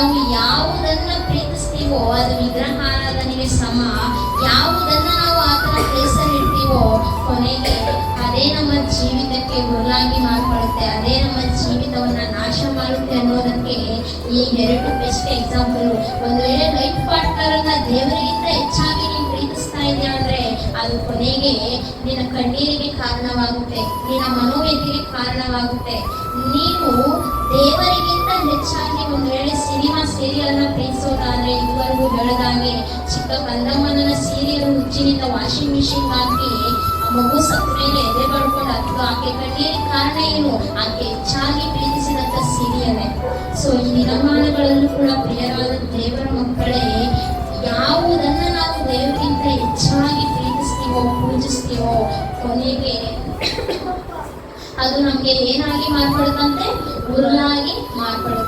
ನಾವು ಯಾವುದನ್ನ ಪ್ರೀತಿಸ್ತೀವೋ ಅದು ವಿಗ್ರಹ ಆರಾಧನೆಗೆ ಸಮ. ಯಾವುದನ್ನ ನಾವು ಆ ಥರ ಇಡ್ತೀವೋ ಕೊನೆಗೆ ಅದೇ ನಮ್ಮ ಜೀವಿತಕ್ಕೆ ಗುರುಲಾಗಿ ಮಾರ್ಪಡುತ್ತೆ ಅದೇ ನಮ್ಮ ಜೀವಿತವನ್ನ ನಾಶ ಮಾಡುತ್ತೆ ಅನ್ನೋದಕ್ಕೆ ಈ ಎರಡು ಬೆಸ್ಟ್ ಎಕ್ಸಾಂಪಲ್ ಒಂದು ವೇಳೆ ಲೈಫ್ ಪಾರ್ಟ್ನರ್ ದೇವರಿಗಿಂತ ಹೆಚ್ಚಾಗಿ ನೀನು ಪ್ರೀತಿಸ್ತಾ ಇದೆಯಾ ಅಂದ್ರೆ ಅದು ಕೊನೆಗೆ ನಿನ್ನ ಕಣ್ಣೀರಿಗೆ ಕಾರಣವಾಗುತ್ತೆ, ನಿನ್ನ ಮನೋವ್ಯಕ್ತಿಗೆ ಕಾರಣವಾಗುತ್ತೆ. ನೀವು ದೇವರಿಗಿಂತ ಹೆಚ್ಚಾಗಿ ಪ್ರೀತಿಸೋದಾದ್ರೆ ಇದುವರೆಗೂ ಬೆಳೆದಾಗೆ ಚಿಕ್ಕ ಕಂದಮ್ಮನ ಸೀರಿಯಲ್ ಹುಚ್ಚಿನಿಂದ ವಾಷಿಂಗ್ ಮಿಷಿನ್ ಹಾಕಿ ಮಗು ಮೇಲೆ ಎದೆ ಪಡ್ಕೊಂಡು ಅಥವಾ ಆಕೆ ಕಣ್ಣೀರಿಗೆ ಕಾರಣ ಏನು? ಆಕೆ ಹೆಚ್ಚಾಗಿ ಪ್ರೀತಿಸಿದಂತ ಸೀರಿಯಲ್ ಸೊ ಈ ದಿನಮಾನಗಳಲ್ಲೂ ಕೂಡ ಪ್ರಿಯರಾದ ದೇವರ ಮಕ್ಕಳೇ, ಯಾವುದನ್ನ ನಾವು ದೇವರಿಗಿಂತ ಹೆಚ್ಚಾಗಿ ಪ್ರೀತಿಸ್ತೀವೋ, ಪೂಜಿಸ್ತೀವೋ, ಕೊನೆಗೆ ಅದು ನಮ್ಗೆ ಏನಾಗಿ ಮಾರ್ಪಡುತ್ತಂತೆ? ಉರುಳಾಗಿ ಮಾರ್ಪಡುತ್ತೆ